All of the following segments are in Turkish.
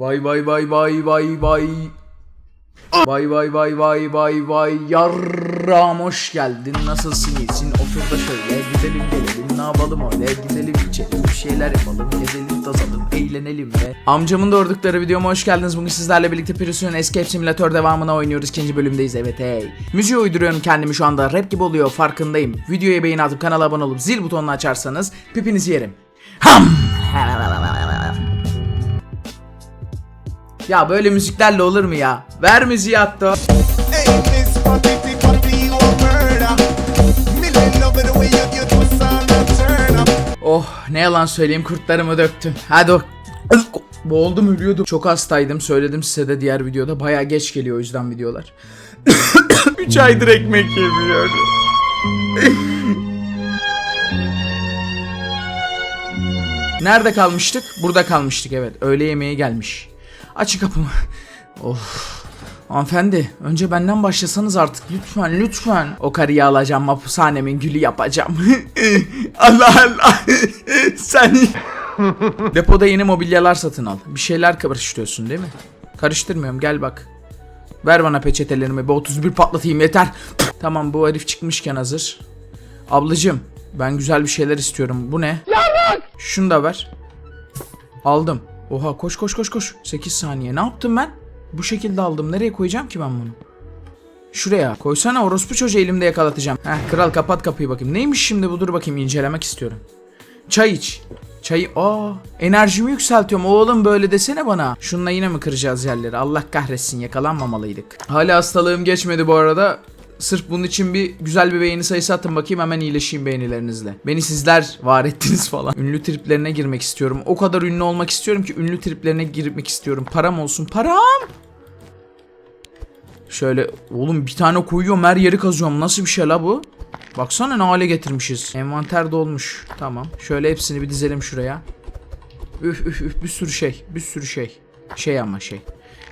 Vay vay vay vay vay vay. Vay vay vay vay vay vay. Yarram hoş geldin. Nasılsın? İyisin? Otur da şöyle. Gidelim gelelim. Ne yapalım öyle gidelim içelim. Bir şeyler yapalım. Gezelim tazalım eğlenelim ve Amcamın doğurdukları videoma hoş geldiniz. Bugün sizlerle birlikte Prison Escape Simulator devamına oynuyoruz. İkinci bölümdeyiz. Evet hey. Müziği uyduruyorum kendimi şu anda. Rap gibi oluyor. Farkındayım. Videoya beğeni atıp kanala abone olup zil butonunu açarsanız pipinizi yerim. Ham Ya böyle müziklerle olur mu ya? Ver müziği hatta. Oh ne yalan söyleyeyim kurtlarımı döktüm. Hadi o. Boğuldum ölüyordum. Çok hastaydım söyledim size de diğer videoda. Baya geç geliyor o yüzden videolar. 3 aydır ekmek yemiyorum. Nerede kalmıştık? Burada kalmıştık evet. Öğle yemeği gelmiş. Açın kapımı. Of. Hanımefendi önce benden başlasanız artık lütfen lütfen. O karıyı alacağım hapishanemin gülü yapacağım. Allah Allah. Sen... Depoda yeni mobilyalar satın al. Bir şeyler karıştırıyorsun değil mi? Karıştırmıyorum gel bak. Ver bana peçetelerimi be 31 patlatayım yeter. tamam bu herif çıkmışken hazır. Ablacım ben güzel bir şeyler istiyorum. Bu ne? Şunu da ver. Aldım. Oha koş koş koş koş. 8 saniye. Ne yaptım ben? Bu şekilde aldım. Nereye koyacağım ki ben bunu? Şuraya. Koysana orospu çocuğu elimde yakalatacağım. Heh kral kapat kapıyı bakayım. Neymiş şimdi bu dur bakayım incelemek istiyorum. Çay iç. Çayı aa enerjimi yükseltiyorum oğlum böyle desene bana. Şununla yine mi kıracağız yerleri? Allah kahretsin yakalanmamalıydık. Hala hastalığım geçmedi bu arada. Sırf bunun için bir güzel bir beğeni sayısı atın bakayım hemen iyileşeyim beğenilerinizle. Beni sizler var ettiniz falan. Ünlü triplerine girmek istiyorum. O kadar ünlü olmak istiyorum ki ünlü triplerine girmek istiyorum. Param olsun. Param! Şöyle oğlum bir tane koyuyorum her yeri kazıyorum. Nasıl bir şey la bu? Baksana ne hale getirmişiz. Envanter dolmuş. Tamam. Şöyle hepsini bir dizelim şuraya. Üf üf üf bir sürü şey. Bir sürü şey. Şey ama şey.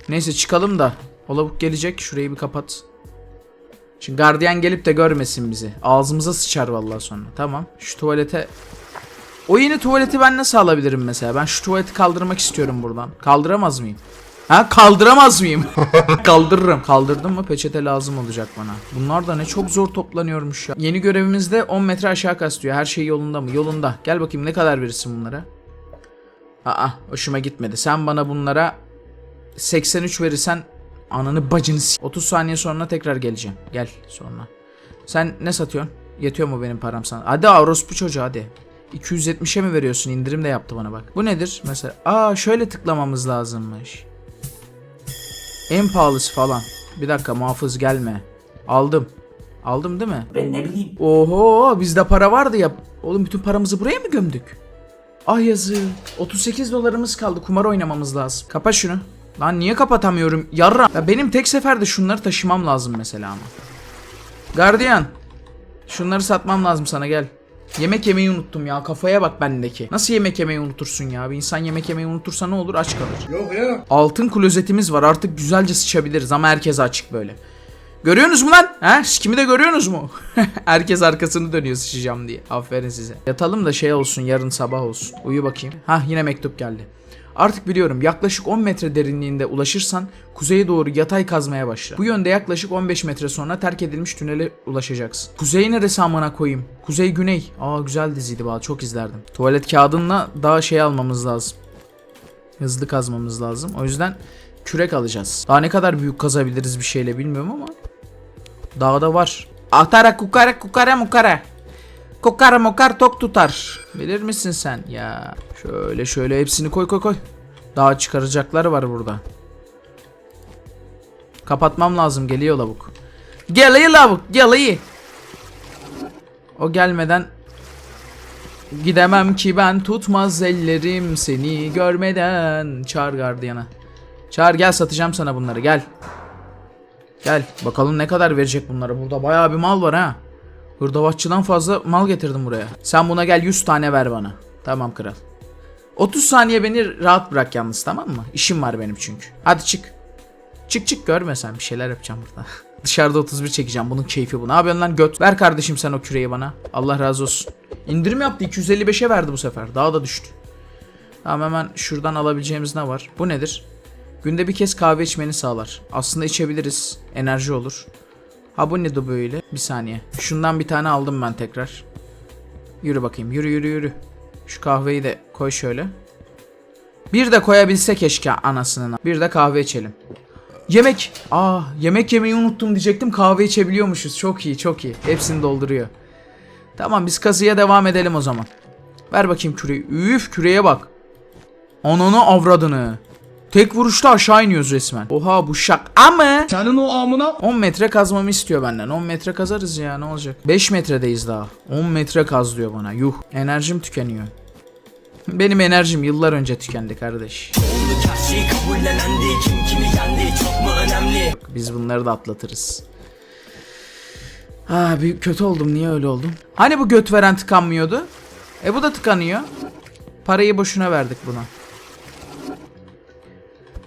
Neyse çıkalım da. O lavuk gelecek. Şurayı bir kapat. Şimdi gardiyan gelip de görmesin bizi. Ağzımıza sıçar vallahi sonra. Tamam. Şu tuvalete... O yeni tuvaleti ben nasıl alabilirim mesela? Ben şu tuvaleti kaldırmak istiyorum buradan. Kaldıramaz mıyım? Ha kaldıramaz mıyım? Kaldırırım. Kaldırdım mı peçete lazım olacak bana. Bunlar da ne çok zor toplanıyormuş ya. Yeni görevimizde 10 metre aşağı kas diyor. Her şey yolunda mı? Yolunda. Gel bakayım ne kadar verirsin bunlara? Aa hoşuma gitmedi. Sen bana bunlara 83 verirsen ananı bacını s- 30 saniye sonra tekrar geleceğim. Gel sonra. Sen ne satıyorsun? Yetiyor mu benim param sana? Hadi orospu çocuğu hadi. 270'e mi veriyorsun? İndirim de yaptı bana bak. Bu nedir? Mesela aa şöyle tıklamamız lazımmış. En pahalısı falan. Bir dakika muhafız gelme. Aldım. Aldım değil mi? Ben ne bileyim. Oho bizde para vardı ya. Oğlum bütün paramızı buraya mı gömdük? Ah yazık. 38 dolarımız kaldı. Kumar oynamamız lazım. Kapa şunu. Lan niye kapatamıyorum? Yarra. Ya benim tek seferde şunları taşımam lazım mesela ama. Gardiyan. Şunları satmam lazım sana gel. Yemek yemeyi unuttum ya. Kafaya bak bendeki. Nasıl yemek yemeyi unutursun ya? Bir insan yemek yemeyi unutursa ne olur? Aç kalır. Yok ya. Altın klozetimiz var. Artık güzelce sıçabiliriz ama herkes açık böyle. Görüyorsunuz mu lan? He? Kimi de görüyorsunuz mu? herkes arkasını dönüyor sıçacağım diye. Aferin size. Yatalım da şey olsun yarın sabah olsun. Uyu bakayım. Hah yine mektup geldi. Artık biliyorum yaklaşık 10 metre derinliğinde ulaşırsan kuzeye doğru yatay kazmaya başla. Bu yönde yaklaşık 15 metre sonra terk edilmiş tünele ulaşacaksın. Kuzey neresi amına koyayım? Kuzey güney. Aa güzel diziydi valla çok izlerdim. Tuvalet kağıdınla daha şey almamız lazım. Hızlı kazmamız lazım. O yüzden kürek alacağız. Daha ne kadar büyük kazabiliriz bir şeyle bilmiyorum ama. Dağda var. Atara kukara kukara mukara. Kokara mokar tok tutar. Bilir misin sen? Ya şöyle şöyle hepsini koy koy koy. Daha çıkaracaklar var burada. Kapatmam lazım geliyor lavuk. Geliyor lavuk geliyor. O gelmeden Gidemem ki ben tutmaz ellerim seni görmeden. Çağır gardiyana. Çağır gel satacağım sana bunları gel. Gel bakalım ne kadar verecek bunlara. Burada bayağı bir mal var ha. Hırdavatçıdan fazla mal getirdim buraya. Sen buna gel 100 tane ver bana. Tamam kral. 30 saniye beni rahat bırak yalnız tamam mı? İşim var benim çünkü. Hadi çık. Çık çık görme sen bir şeyler yapacağım burada. Dışarıda 31 çekeceğim bunun keyfi bu. Ne yapıyorsun lan göt? Ver kardeşim sen o küreği bana. Allah razı olsun. İndirim yaptı 255'e verdi bu sefer. Daha da düştü. Tamam hemen şuradan alabileceğimiz ne var? Bu nedir? Günde bir kez kahve içmeni sağlar. Aslında içebiliriz. Enerji olur. Ha bu ne böyle? Bir saniye. Şundan bir tane aldım ben tekrar. Yürü bakayım. Yürü yürü yürü. Şu kahveyi de koy şöyle. Bir de koyabilse keşke anasının. Bir de kahve içelim. Yemek. Aa, yemek yemeyi unuttum diyecektim. Kahve içebiliyormuşuz. Çok iyi, çok iyi. Hepsini dolduruyor. Tamam biz kazıya devam edelim o zaman. Ver bakayım küreği. Üf küreye bak. Ananı avradını. Tek vuruşta aşağı iniyoruz resmen. Oha bu şak. Ama Senin o amına 10 metre kazmamı istiyor benden. 10 metre kazarız ya ne olacak. 5 metredeyiz daha. 10 metre kaz diyor bana. Yuh. Enerjim tükeniyor. Benim enerjim yıllar önce tükendi kardeş. Biz bunları da atlatırız. Ah bir kötü oldum. Niye öyle oldum? Hani bu göt veren tıkanmıyordu? E bu da tıkanıyor. Parayı boşuna verdik buna.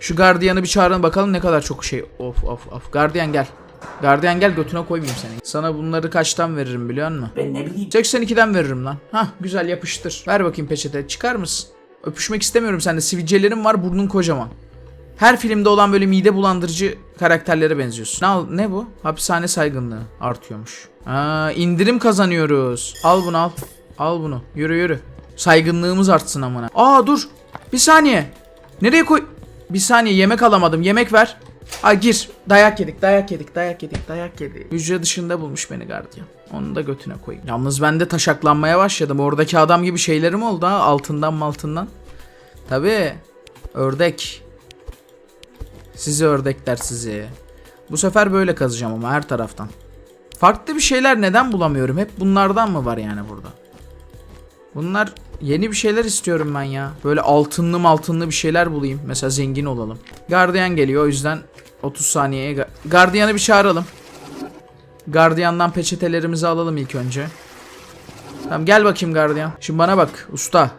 Şu gardiyanı bir çağırın bakalım ne kadar çok şey. Of of of. Gardiyan gel. Gardiyan gel götüne koymayayım seni. Sana bunları kaçtan veririm biliyor musun? Ben ne bileyim 82'den veririm lan. Hah güzel yapıştır. Ver bakayım peçete. Çıkar mısın? Öpüşmek istemiyorum sende. Sivilcelerin var burnun kocaman. Her filmde olan böyle mide bulandırıcı karakterlere benziyorsun. Ne, al- ne bu? Hapishane saygınlığı artıyormuş. Aa, indirim kazanıyoruz. Al bunu al. Al bunu. Yürü yürü. Saygınlığımız artsın amına. Aa dur. Bir saniye. Nereye koy... Bir saniye yemek alamadım. Yemek ver. Ay gir. Dayak yedik, dayak yedik, dayak yedik, dayak yedik. Hücre dışında bulmuş beni gardiyan. Onu da götüne koyayım. Yalnız ben de taşaklanmaya başladım. Oradaki adam gibi şeylerim oldu ha. Altından maltından. Tabii. Ördek. Sizi ördekler sizi. Bu sefer böyle kazacağım ama her taraftan. Farklı bir şeyler neden bulamıyorum? Hep bunlardan mı var yani burada? Bunlar yeni bir şeyler istiyorum ben ya. Böyle altınlı altınlı bir şeyler bulayım. Mesela zengin olalım. Gardiyan geliyor o yüzden 30 saniyeye ga- gardiyanı bir çağıralım. Gardiyandan peçetelerimizi alalım ilk önce. Tamam gel bakayım gardiyan. Şimdi bana bak usta.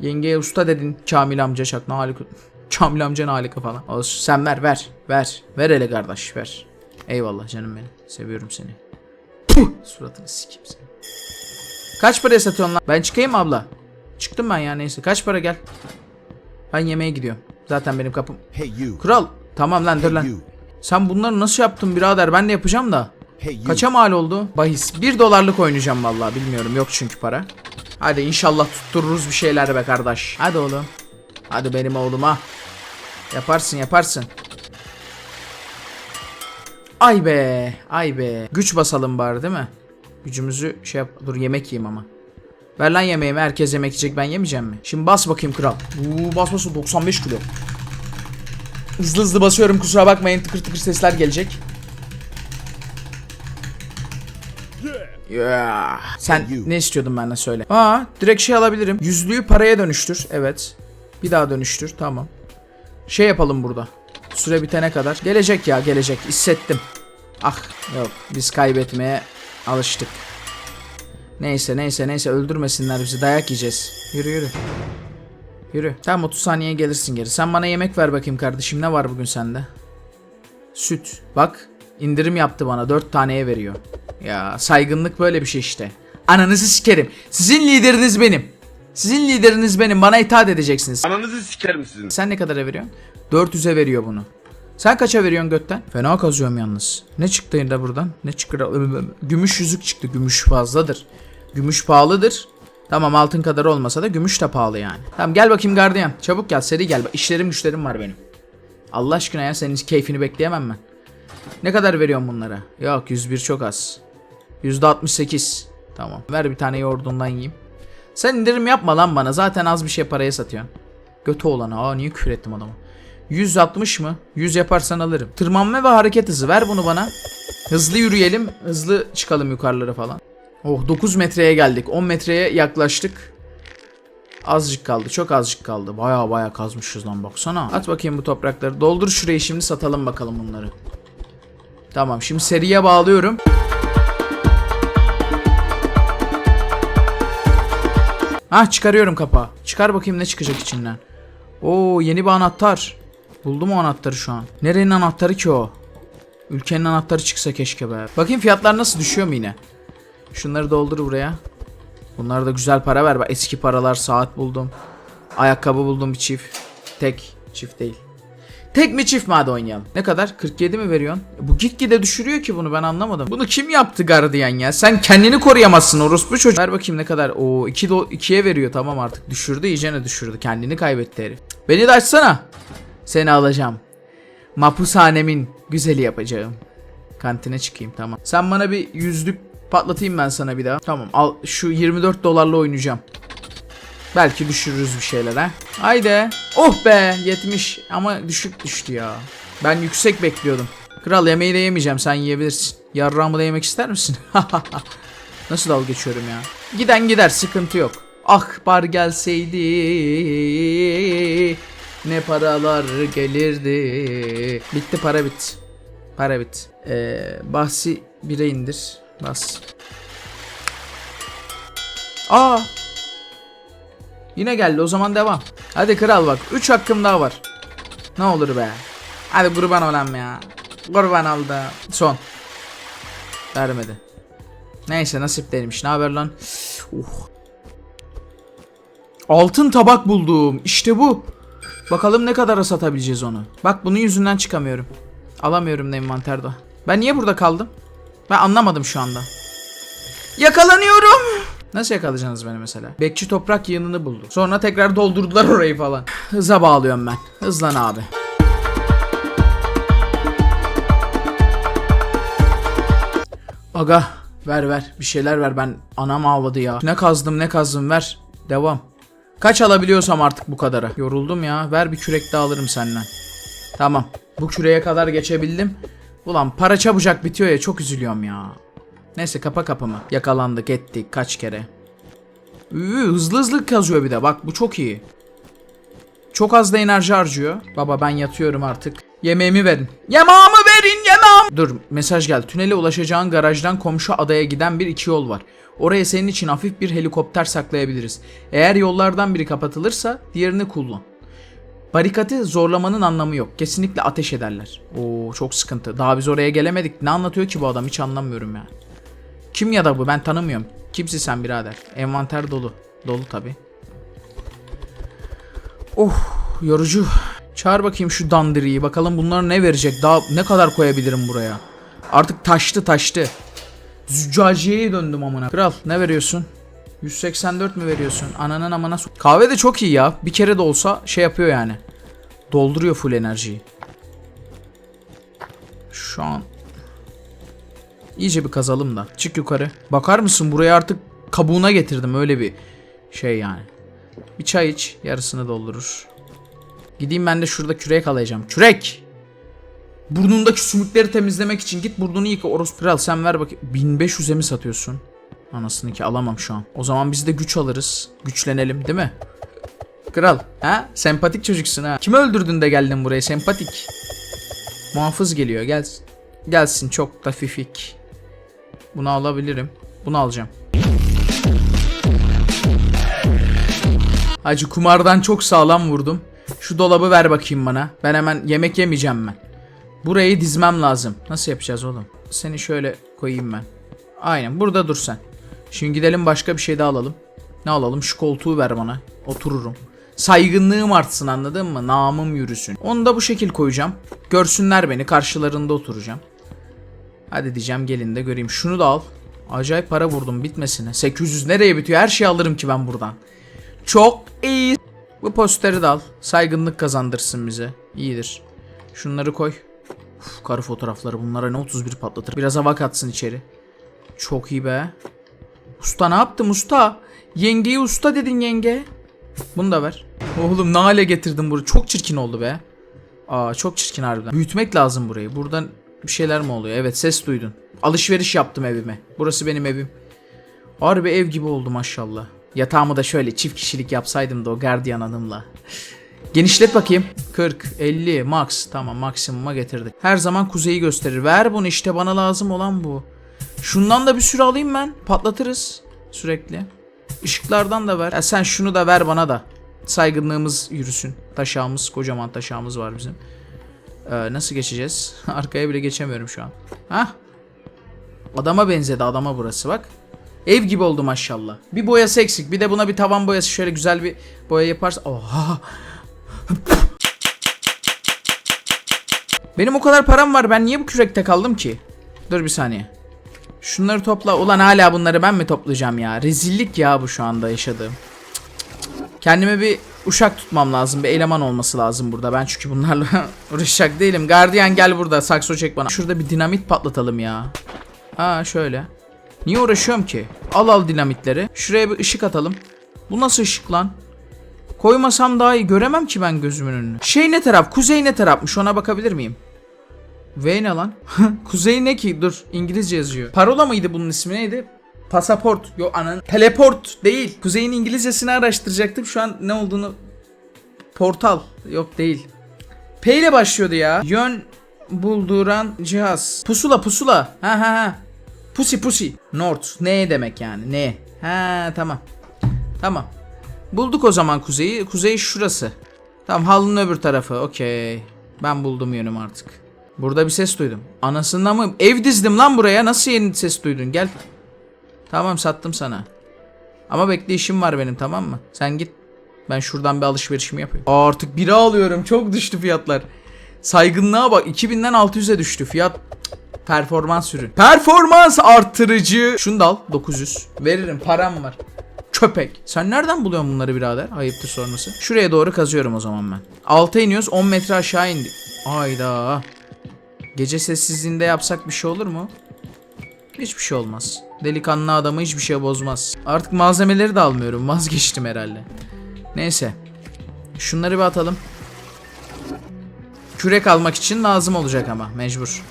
Yengeye usta dedin Kamil amca çak ne harika. Kamil amca ne harika falan. Olsun sen ver ver ver. Ver hele kardeş ver. Eyvallah canım benim. Seviyorum seni. Suratını sikeyim seni. Kaç paraya satıyorsun lan? Ben çıkayım mı abla? Çıktım ben ya neyse. Kaç para gel. Ben yemeğe gidiyorum. Zaten benim kapım. Hey you. Kral. Tamam lan dur lan. Sen bunları nasıl yaptın birader? Ben de yapacağım da. Kaça mal oldu? Bahis. 1 dolarlık oynayacağım vallahi bilmiyorum. Yok çünkü para. Hadi inşallah tuttururuz bir şeyler be kardeş. Hadi oğlum. Hadi benim oğluma. Yaparsın yaparsın. Ay be. Ay be. Güç basalım bari değil mi? Gücümüzü şey yap. Dur yemek yiyeyim ama. Ver lan yemeğimi. Herkes yemek yiyecek ben yemeyeceğim mi? Şimdi bas bakayım kral. Uuu bas bas 95 kilo. Hızlı hızlı basıyorum kusura bakmayın tıkır tıkır sesler gelecek. Yeah. Sen ne istiyordun benden söyle. Aa direkt şey alabilirim. Yüzlüğü paraya dönüştür. Evet. Bir daha dönüştür. Tamam. Şey yapalım burada. Süre bitene kadar. Gelecek ya gelecek. Hissettim. Ah yok biz kaybetmeye alıştık. Neyse neyse neyse öldürmesinler bizi dayak yiyeceğiz. Yürü yürü. Yürü. Tamam 30 saniyeye gelirsin geri. Sen bana yemek ver bakayım kardeşim. Ne var bugün sende? Süt. Bak indirim yaptı bana. 4 taneye veriyor. Ya saygınlık böyle bir şey işte. Ananızı sikerim. Sizin lideriniz benim. Sizin lideriniz benim. Bana itaat edeceksiniz. Ananızı sikerim sizin. Sen ne kadara veriyorsun? 400'e veriyor bunu. Sen kaça veriyorsun götten? Fena kazıyorum yalnız. Ne çıktı yine buradan? Ne çıktı? Gümüş yüzük çıktı. Gümüş fazladır. Gümüş pahalıdır. Tamam altın kadar olmasa da gümüş de pahalı yani. Tamam gel bakayım gardiyan. Çabuk gel seri gel. İşlerim güçlerim var benim. Allah aşkına ya senin keyfini bekleyemem ben. Ne kadar veriyorsun bunlara? Yok 101 çok az. %68. Tamam. Ver bir tane yoğurdundan yiyeyim. Sen indirim yapma lan bana. Zaten az bir şey paraya satıyorsun. Götü olan. Aa niye küfür ettim adama. 160 mı? 100 yaparsan alırım. Tırmanma ve hareket hızı. Ver bunu bana. Hızlı yürüyelim. Hızlı çıkalım yukarılara falan. Oh 9 metreye geldik. 10 metreye yaklaştık. Azıcık kaldı. Çok azıcık kaldı. Baya baya kazmışız lan baksana. At bakayım bu toprakları. Doldur şurayı şimdi satalım bakalım bunları. Tamam şimdi seriye bağlıyorum. Hah çıkarıyorum kapağı. Çıkar bakayım ne çıkacak içinden. Oo yeni bir anahtar. Buldum o anahtarı şu an. Nerenin anahtarı ki o? Ülkenin anahtarı çıksa keşke be. Bakayım fiyatlar nasıl düşüyor mu yine? Şunları doldur buraya. Bunlar da güzel para ver. Bak eski paralar saat buldum. Ayakkabı buldum bir çift. Tek çift değil. Tek mi çift mi hadi oynayalım. Ne kadar? 47 mi veriyorsun? Bu gitgide düşürüyor ki bunu ben anlamadım. Bunu kim yaptı gardiyan ya? Sen kendini koruyamazsın orospu çocuk. Ver bakayım ne kadar. Oo 2 2'ye veriyor tamam artık. Düşürdü iyicene düşürdü. Kendini kaybetti herif. Beni de açsana. Seni alacağım. Mapushanemin güzeli yapacağım. Kantine çıkayım tamam. Sen bana bir yüzlük patlatayım ben sana bir daha. Tamam al şu 24 dolarla oynayacağım. Belki düşürürüz bir şeyler ha. Haydi. Oh be 70 ama düşük düştü ya. Ben yüksek bekliyordum. Kral yemeği de yemeyeceğim sen yiyebilirsin. Yarrağımı da yemek ister misin? Nasıl dalga geçiyorum ya. Giden gider sıkıntı yok. Akbar gelseydi ne paralar gelirdi. Bitti para bit. Para bit. Ee, bahsi 1'e indir. Bas. Aa Yine geldi o zaman devam. Hadi kral bak 3 hakkım daha var. Ne olur be. Hadi kurban olam ya. Kurban oldu. Son. Vermedi. Neyse nasip değilmiş. Ne haber lan? Uh. Altın tabak buldum. İşte bu. Bakalım ne kadara satabileceğiz onu. Bak bunun yüzünden çıkamıyorum. Alamıyorum da envanterde. Ben niye burada kaldım? Ben anlamadım şu anda. Yakalanıyorum. Nasıl yakalayacaksınız beni mesela? Bekçi toprak yığınını buldu. Sonra tekrar doldurdular orayı falan. Hıza bağlıyorum ben. Hızlan abi. Aga ver ver bir şeyler ver ben anam ağladı ya. Ne kazdım ne kazdım ver. Devam. Kaç alabiliyorsam artık bu kadara. Yoruldum ya. Ver bir kürek daha alırım senden. Tamam. Bu küreye kadar geçebildim. Ulan para çabucak bitiyor ya çok üzülüyorum ya. Neyse kapa kapımı. Yakalandık ettik kaç kere. Üü, hızlı hızlı kazıyor bir de bak bu çok iyi. Çok az da enerji harcıyor. Baba ben yatıyorum artık. Yemeğimi verin. Yemeğimi verin yemeğim. Dur mesaj geldi. Tünele ulaşacağın garajdan komşu adaya giden bir iki yol var. Oraya senin için hafif bir helikopter saklayabiliriz. Eğer yollardan biri kapatılırsa diğerini kullan. Barikatı zorlamanın anlamı yok. Kesinlikle ateş ederler. Oo çok sıkıntı. Daha biz oraya gelemedik. Ne anlatıyor ki bu adam hiç anlamıyorum ya. Kim ya da bu ben tanımıyorum. Kimsin sen birader? Envanter dolu. Dolu tabi. Oh yorucu. Çağır bakayım şu dandiriyi. Bakalım bunlar ne verecek. Daha ne kadar koyabilirim buraya. Artık taştı taştı. Züccaciyeye döndüm amına. Kral ne veriyorsun? 184 mü veriyorsun? Ananın amına so- Kahve de çok iyi ya. Bir kere de olsa şey yapıyor yani. Dolduruyor full enerjiyi. Şu an İyice bir kazalım da. Çık yukarı. Bakar mısın buraya artık kabuğuna getirdim öyle bir şey yani. Bir çay iç yarısını doldurur. Gideyim ben de şurada kürek alacağım. Kürek! Burnundaki sümükleri temizlemek için git burnunu yıka orospu sen ver bakayım. 1500'e mi satıyorsun? Anasını ki alamam şu an. O zaman biz de güç alırız. Güçlenelim değil mi? Kral ha? Sempatik çocuksun ha. Kimi öldürdün de geldin buraya sempatik. Muhafız geliyor gelsin. Gelsin çok da fifik. Bunu alabilirim. Bunu alacağım. Hacı kumardan çok sağlam vurdum. Şu dolabı ver bakayım bana. Ben hemen yemek yemeyeceğim ben. Burayı dizmem lazım. Nasıl yapacağız oğlum? Seni şöyle koyayım ben. Aynen burada dur sen. Şimdi gidelim başka bir şey daha alalım. Ne alalım? Şu koltuğu ver bana. Otururum. Saygınlığım artsın anladın mı? Namım yürüsün. Onu da bu şekil koyacağım. Görsünler beni. Karşılarında oturacağım. Hadi diyeceğim gelin de göreyim. Şunu da al. Acayip para vurdum bitmesine. 800 nereye bitiyor? Her şeyi alırım ki ben buradan. Çok iyi. Bu posteri de al. Saygınlık kazandırsın bize. İyidir. Şunları koy. Uf, karı fotoğrafları bunlara ne 31 patlatır. Biraz hava katsın içeri. Çok iyi be. Usta ne yaptım usta? Yengeyi usta dedin yenge. Bunu da ver. Oğlum ne hale getirdim burayı. Çok çirkin oldu be. Aa çok çirkin harbiden. Büyütmek lazım burayı. Buradan bir şeyler mi oluyor? Evet ses duydun. Alışveriş yaptım evime. Burası benim evim. Harbi ev gibi oldu maşallah. Yatağımı da şöyle çift kişilik yapsaydım da o gardiyan hanımla. Genişlet bakayım. 40, 50, max. Tamam maksimuma getirdik. Her zaman kuzeyi gösterir. Ver bunu işte bana lazım olan bu. Şundan da bir sürü alayım ben. Patlatırız sürekli. Işıklardan da ver. Ya sen şunu da ver bana da. Saygınlığımız yürüsün. Taşağımız, kocaman taşağımız var bizim. Ee, nasıl geçeceğiz? Arkaya bile geçemiyorum şu an. Hah. Adama benzedi adama burası bak. Ev gibi oldu maşallah. Bir boyası eksik. Bir de buna bir tavan boyası şöyle güzel bir boya yaparsa. Oha. Benim o kadar param var. Ben niye bu kürekte kaldım ki? Dur bir saniye. Şunları topla. Ulan hala bunları ben mi toplayacağım ya? Rezillik ya bu şu anda yaşadığım. Kendime bir uşak tutmam lazım. Bir eleman olması lazım burada. Ben çünkü bunlarla uğraşacak değilim. Gardiyan gel burada. Sakso çek bana. Şurada bir dinamit patlatalım ya. Ha şöyle. Niye uğraşıyorum ki? Al al dinamitleri. Şuraya bir ışık atalım. Bu nasıl ışık lan? Koymasam daha iyi. Göremem ki ben gözümün önünü. Şey ne taraf? Kuzey ne tarafmış? Ona bakabilir miyim? V ne lan? Kuzey ne ki? Dur. İngilizce yazıyor. Parola mıydı bunun ismi neydi? Pasaport. Yok anan. Teleport değil. Kuzey'in İngilizcesini araştıracaktım. Şu an ne olduğunu... Portal. Yok değil. P ile başlıyordu ya. Yön bulduran cihaz. Pusula pusula. Ha ha ha. Pusi pusi. North. Ne demek yani? Ne? Ha tamam. Tamam. Bulduk o zaman kuzeyi. Kuzey şurası. Tamam halının öbür tarafı. Okey. Ben buldum yönüm artık. Burada bir ses duydum. Anasında mı? Ev dizdim lan buraya. Nasıl yeni ses duydun? Gel. Tamam sattım sana. Ama bekle işim var benim tamam mı? Sen git. Ben şuradan bir alışverişimi yapayım. Aa, artık biri alıyorum. Çok düştü fiyatlar. Saygınlığa bak. 2000'den 600'e düştü fiyat. Performans ürün. Performans arttırıcı. Şunu da al. 900. Veririm. Param var. Köpek. Sen nereden buluyorsun bunları birader? Ayıptır sorması. Şuraya doğru kazıyorum o zaman ben. Alta iniyoruz. 10 metre aşağı indik. Ayda. Gece sessizliğinde yapsak bir şey olur mu? Hiçbir şey olmaz. Delikanlı adamı hiçbir şey bozmaz. Artık malzemeleri de almıyorum. Vazgeçtim herhalde. Neyse. Şunları bir atalım. Kürek almak için lazım olacak ama mecbur.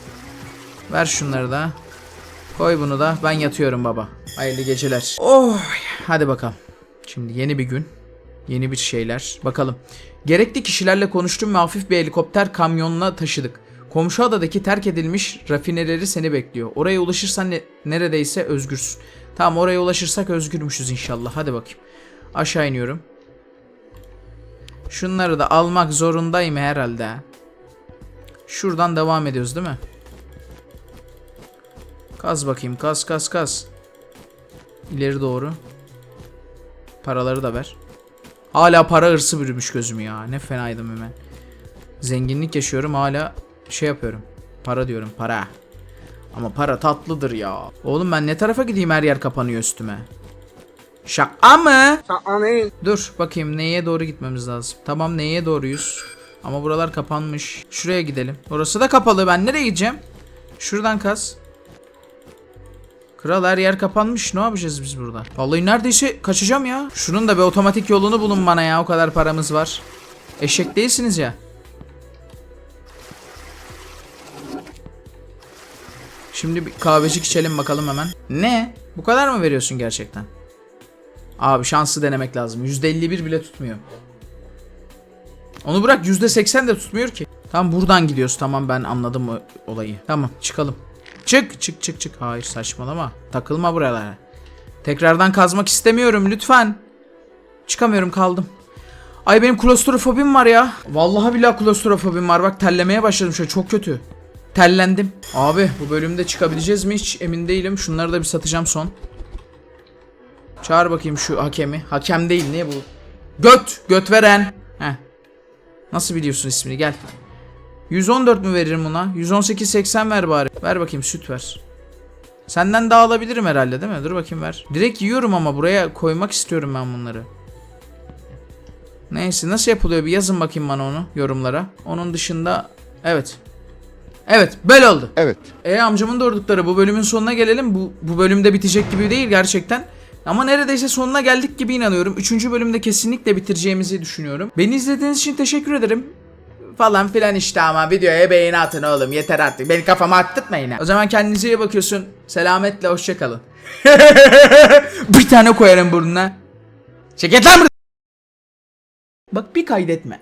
Ver şunları da. Koy bunu da. Ben yatıyorum baba. Hayırlı geceler. Oh, hadi bakalım. Şimdi yeni bir gün. Yeni bir şeyler. Bakalım. Gerekli kişilerle konuştum ve hafif bir helikopter kamyonla taşıdık. Komşu adadaki terk edilmiş rafineleri seni bekliyor. Oraya ulaşırsan ne- neredeyse özgürsün. Tamam oraya ulaşırsak özgürmüşüz inşallah. Hadi bakayım. Aşağı iniyorum. Şunları da almak zorundayım herhalde. Şuradan devam ediyoruz değil mi? Kaz bakayım. Kaz kaz kaz. İleri doğru. Paraları da ver. Hala para hırsı bürümüş gözümü ya. Ne fenaydım hemen. Zenginlik yaşıyorum hala şey yapıyorum. Para diyorum para. Ama para tatlıdır ya. Oğlum ben ne tarafa gideyim her yer kapanıyor üstüme. Şaka mı? Dur bakayım neye doğru gitmemiz lazım. Tamam neye doğruyuz? Ama buralar kapanmış. Şuraya gidelim. Orası da kapalı. Ben nereye gideceğim? Şuradan kaz. Kral her yer kapanmış. Ne yapacağız biz burada? Vallahi neredeyse kaçacağım ya. Şunun da bir otomatik yolunu bulun bana ya. O kadar paramız var. Eşek değilsiniz ya. Şimdi bir kahvecik içelim bakalım hemen. Ne? Bu kadar mı veriyorsun gerçekten? Abi şansı denemek lazım. %51 bile tutmuyor. Onu bırak %80 de tutmuyor ki. Tamam buradan gidiyoruz. Tamam ben anladım olayı. Tamam çıkalım. Çık çık çık çık. Hayır saçmalama. Takılma buralara. Tekrardan kazmak istemiyorum lütfen. Çıkamıyorum kaldım. Ay benim klostrofobim var ya. Vallahi billahi klostrofobim var. Bak terlemeye başladım şöyle çok kötü. Terlendim. Abi bu bölümde çıkabileceğiz mi hiç emin değilim. Şunları da bir satacağım son. Çağır bakayım şu hakemi. Hakem değil ne bu? Göt. Göt veren. Heh. Nasıl biliyorsun ismini gel. 114 mü veririm buna? 118.80 ver bari. Ver bakayım süt ver. Senden daha alabilirim herhalde değil mi? Dur bakayım ver. Direkt yiyorum ama buraya koymak istiyorum ben bunları. Neyse nasıl yapılıyor bir yazın bakayım bana onu yorumlara. Onun dışında evet. Evet böyle oldu. Evet. E amcamın doğurdukları bu bölümün sonuna gelelim. Bu, bu bölümde bitecek gibi değil gerçekten. Ama neredeyse sonuna geldik gibi inanıyorum. Üçüncü bölümde kesinlikle bitireceğimizi düşünüyorum. Beni izlediğiniz için teşekkür ederim. Falan filan işte ama videoya beğeni atın oğlum yeter artık. Beni kafama attırtmayın ha. O zaman kendinize iyi bakıyorsun. Selametle hoşçakalın. bir tane koyarım burnuna. Çeket lan. Bak bir kaydetme.